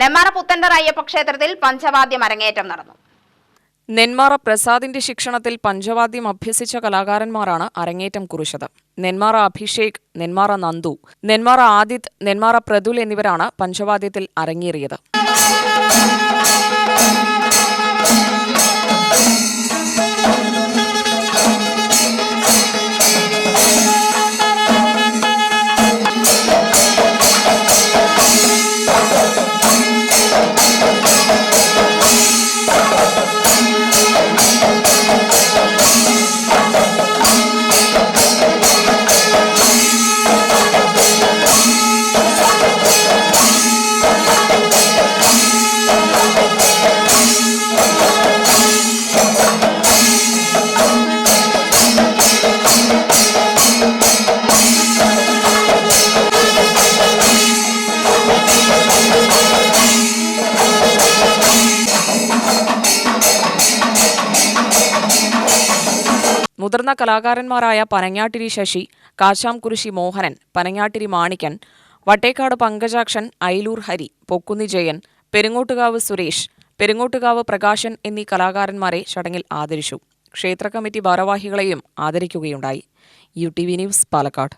നെമ്മാറ പുത്തൻഡർ അയ്യപ്പ ക്ഷേത്രത്തിൽ പഞ്ചവാദ്യം അരങ്ങേറ്റം നടന്നു. നെന്മാറ പ്രസാദിന്റെ ശിക്ഷണത്തിൽ പഞ്ചവാദ്യം അഭ്യസിച്ച കലാകാരന്മാരാണ് അരങ്ങേറ്റം കുറിച്ചത്. നെന്മാറ അഭിഷേക് നെന്മാറ നന്ദു നെന്മാറ ആദിത് നെന്മാറ പ്രതുൽ എന്നിവരാണ് പഞ്ചവാദ്യത്തിൽ അരങ്ങേറിയത്. മുതിർന്ന കലാകാരന്മാരായ പനങ്ങാട്ടിരി ശശി കാശാംകുരിശി മോഹനൻ പനങ്ങാട്ടിരി മാണിക്കൻ വട്ടേക്കാട് പങ്കജാക്ഷൻ അയിലൂർ ഹരി പൊക്കുന്നി ജയൻ പെരുങ്ങോട്ടുകാവ് സുരേഷ് പെരുങ്ങോട്ടുകാവ് പ്രകാശൻ എന്നീ കലാകാരന്മാരെ ചടങ്ങിൽ ആദരിച്ചു. ക്ഷേത്ര കമ്മിറ്റി ഭാരവാഹികളെയും ആദരിക്കുകയുണ്ടായി. U T V news Palakkad.